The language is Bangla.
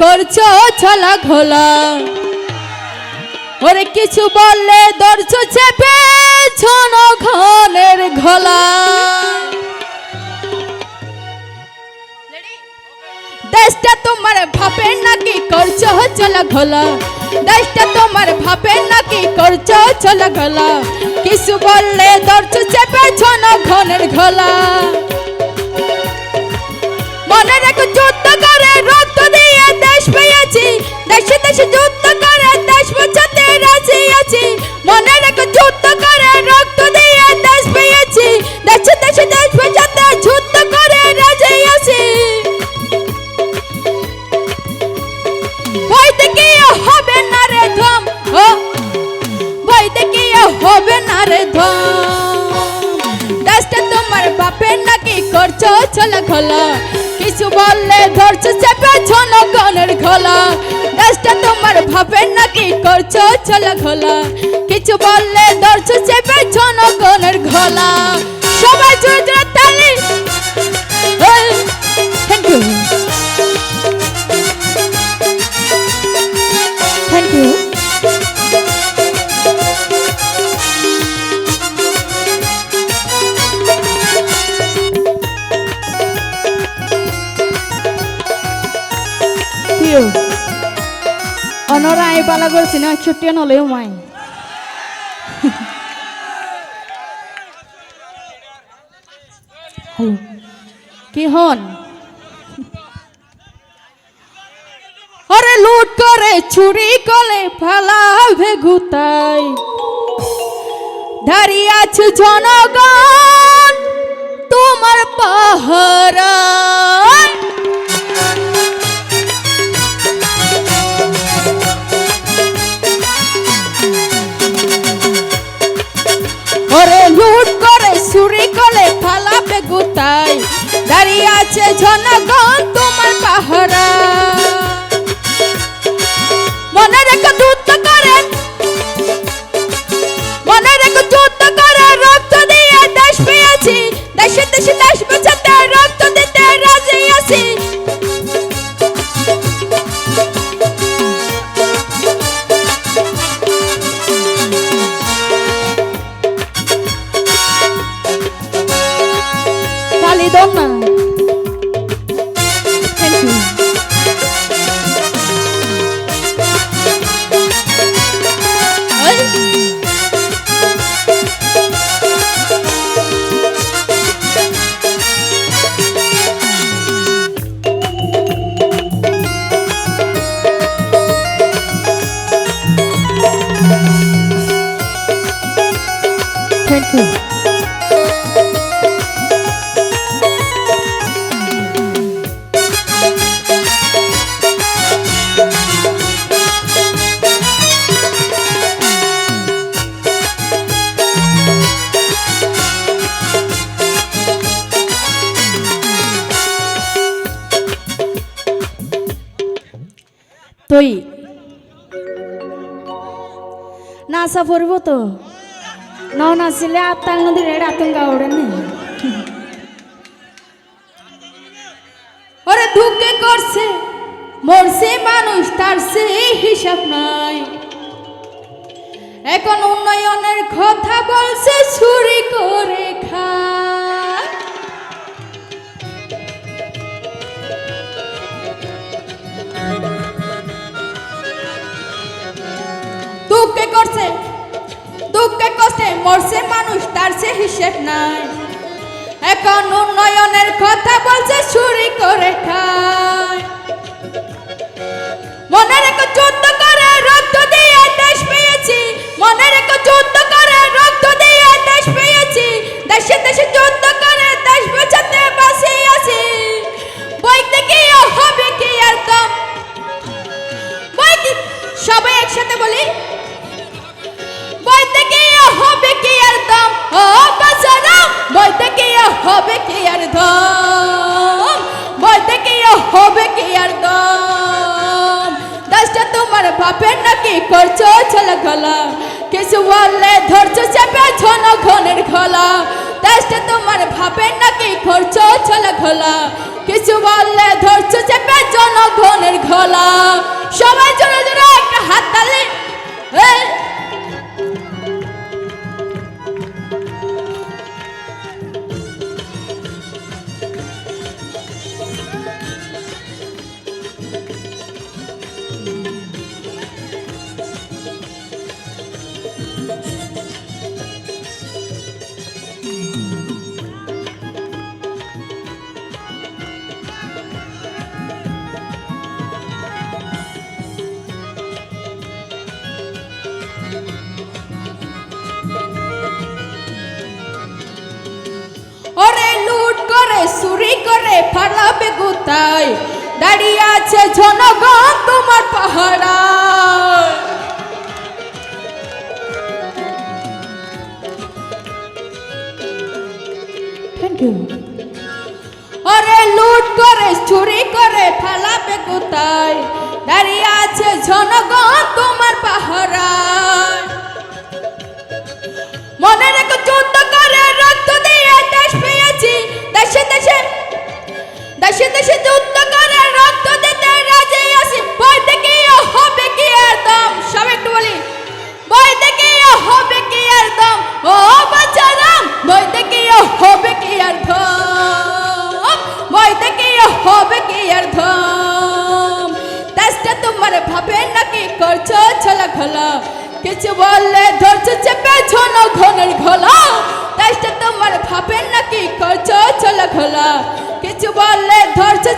করছ ছলা ঘোলা। ওরে কিছু বললে দর্শো চেপে ছন ঘনের ঘোলা। দেশটা তোমার ভাপে নাকি করছ চলা ঘোলা। দেশটা তোমার ভাপে নাকি করছ চলা ঘোলা। কিছু বললে দর্শো চেপে ছন ঘনের ঘোলা। দেশে যুদ্ধ করে, দেশ বাঁচাতে রাজি আছি। মনে রেখো যুদ্ধ করে, রক্ত দিয়ে দেশ পেয়েছি। দেশে দেশে দেশ বাঁচাতে যুদ্ধ করে রাজি আছি। কি হবে না রে ধম ও হবে না রে ধম। বাপের নাকি করছ চলা ঘোলা কিছু বললে ধরছো চেপে ছন গনের ঘোলা। দেশটা তোমার বাপের নাকি করছ চলা ঘোলা কিছু বললে ধরছো চেপে ছন গনের ঘোলা। সবাই জোরে প্রিয় অনরা আই পালা করছি, না ছুটি নলেও মাই হ্যালো, কি হন? আরে লুট করে চুরি করে ফালাবে গুতাই। দাঁড়িয়ে আছে জনগণ, তোমার পাহারা। আছে জনগণ তুই? নাচা পড়ব তো। ন নাচিলে তার নদীর এটা আতঙ্কা ওড়ে না। ওরে ধুকে করছে, মরছে মানুষ, তার সে হিসাব নাই। এখন উন্নয়নের কথা বলছে চুরি করে মরছে মানুষ, তার সে হিসেব নাই। এখন উন্নয়নের কথা বলছে চুরি করে খায়। মনে রেখো যুদ্ধ করে রক্ত দিয়ে দেশ পেয়েছি। মনে রেখো যুদ্ধ করে রক্ত দিয়ে দেশ পেয়েছি। দেশে দেশে যুদ্ধ করে দেশ বাঁচাতে বাসি আছি। বইতে কি হবে কি আর কম? সবাই একসাথে বলি। হবে কি আর দাম? ও বাজারা বইতে কি হবে কি আর দাম? বইতে কি হবে কি আর দাম? দশটা তোমার বাপের নাকি করছ ছল গলা? কিছু বললে ধরছো চেপে ছন ঘনের খোলা। দশটা তোমার ভাপের নাকি করছ ছল ঘোলা কিছু বললে ধরছো চেপে জনগণের ঘোলা সবাই জোরে জোরে একটা হাত তালি। চুরি করে ফালাবে গুতাই দাঁড়িয়ে আছে জনগণ তোমার পাহারা। অরে লুট করে চুরি করে ফালাবে কোথায় দাঁড়িয়ে আছে জনগণ তোমার পাহারা। করছ ছলা খোলা। কিছু বললে ধরছো চেপে ঝোনো ঘনের ঘোলা। তাই তোমার ভাবেন নাকি করছ ছলা খোলা। কিছু বললে ধরছো